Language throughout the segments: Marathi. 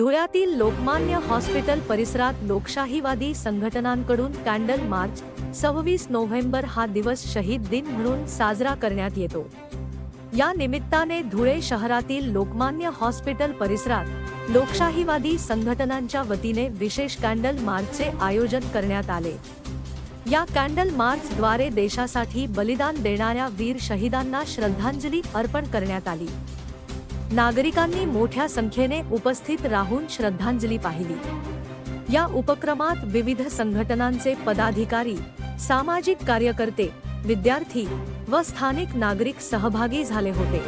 धुळ्यातील लोकमान्य हॉस्पिटल परिसरात लोकशाहीवादी संघटनांकडून कॅन्डल मार्च सव्वीस नोव्हेंबर हा दिवस शहीद दिन म्हणून साजरा करण्यात येतो. या निमित्ताने धुळे शहरातील लोकमान्य हॉस्पिटल परिसरात लोकशाहीवादी संघटनांच्या वतीने विशेष कॅन्डल मार्चचे आयोजन करण्यात आले. या कॅन्डल मार्चद्वारे देशासाठी बलिदान देणाऱ्या वीर शहीदांना श्रद्धांजली अर्पण करण्यात आली. नागरिकांनी मोठ्या संख्येने उपस्थित राहून श्रद्धांजली पाहिली. या उपक्रमात विविध संघटनांचे पदाधिकारी सामाजिक कार्यकर्ते विद्यार्थी व स्थानिक नागरिक सहभागी झाले होते.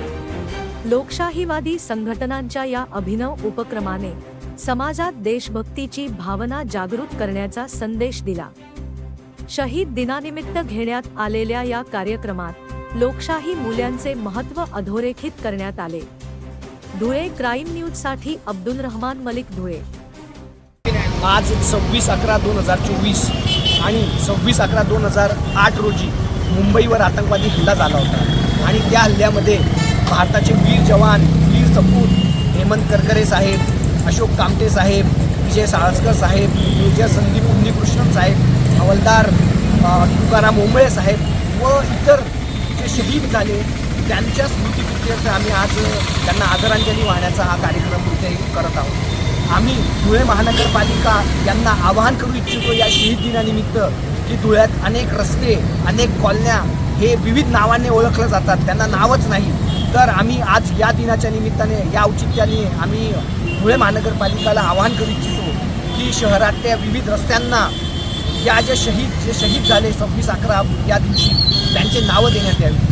लोकशाहीवादी संघटनांच्या या अभिनव उपक्रमाने समाजात देशभक्तीची भावना जागृत करण्याचा संदेश दिला. शहीद दिनानिमित्त घेण्यात आलेल्या या कार्यक्रमात लोकशाही मूल्यांचे महत्त्व अधोरेखित करण्यात आले. धुळे क्राईम न्यूजसाठी अब्दुल रहमान मलिक धुळे. आज सव्वीस अकरा दोन हजार चोवीस आणि सव्वीस अकरा दोन हजार आठ रोजी मुंबईवर आतंकवादी हल्ला झाला होता. आणि त्या हल्ल्यामध्ये भारताचे वीर जवान वीर सपूत हेमंत करकरे साहेब अशोक कामटे साहेब विजय साळसकर साहेब मेजर संदीप उन्नीकृष्णन साहेब हवलदार तुकाराम ओंबळे साहेब व इतर जे शहीद झाले त्यांच्या स्मृतीप्रित्यर्थ आम्ही आज त्यांना आदरांजली वाहण्याचा हा कार्यक्रम इथे करत आहोत. आम्ही धुळे महानगरपालिका यांना आवाहन करू इच्छितो या शहीद दिनानिमित्त की धुळ्यात अनेक रस्ते अनेक कॉलन्या हे विविध नावाने ओळखलं जातात. त्यांना नावच नाही. तर आम्ही आज या दिनाच्या निमित्ताने या औचित्याने आम्ही धुळे महानगरपालिकाला आवाहन करू इच्छितो की शहरातल्या विविध रस्त्यांना या ज्या शहीद जे शहीद झाले सव्वीस अकरा या दिवशी त्यांचे नावं देण्यात यावी.